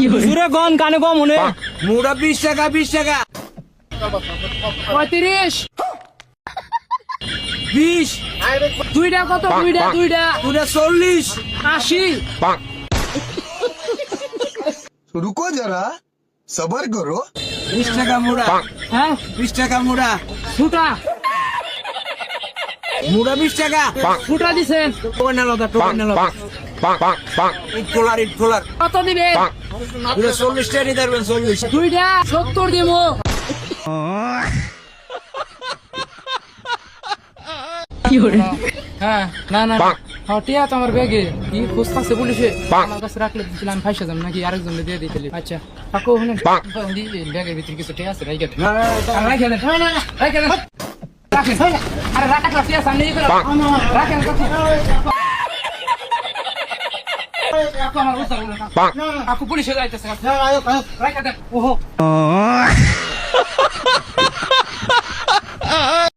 জুড়ে গম কানে কম মনে মোড়া বিশ টাকা বিশ টাকা। পঁয়ত্রিশ। বিশ। দুইটা কত? দুইটা দুইটা। দুইটা চল্লিশ। আশি। রুকো যারা সবার করো। বিশ টাকা মুড়া। হ্যাঁ? বিশ টাকা মুড়া। ফুটা। মুড়া বিশ টাকা। ফুটা দিছেন। টোকেন আলাদা টোকেন আলাদা ইট ফোলার ইট কত দিবেন দুটা চল্লিশ টাকা নিতে পারবেন চল্লিশ। দুইটা সত্তর দিব হ্যাঁ না না হ্যাঁ ঠিক আছে আমার ব্যাগে। কি খুঁজতেছে পুলিশে? আমার কাছে রাখলে দিছিলাম আমি ফাইসা যাম নাকি আরেকজন দিয়ে দিতে আচ্ছা কাকু শুনেন। ব্যাগের ভিতরে কিছু ঠিক আছে রাইখে। রাইখে দেন। রাখেন আরে ঠিক আছে আমি রাখেন কাকু। আমার হলো না। কাকু পুলিশে যাইতেছে রাইখে দেন ওহো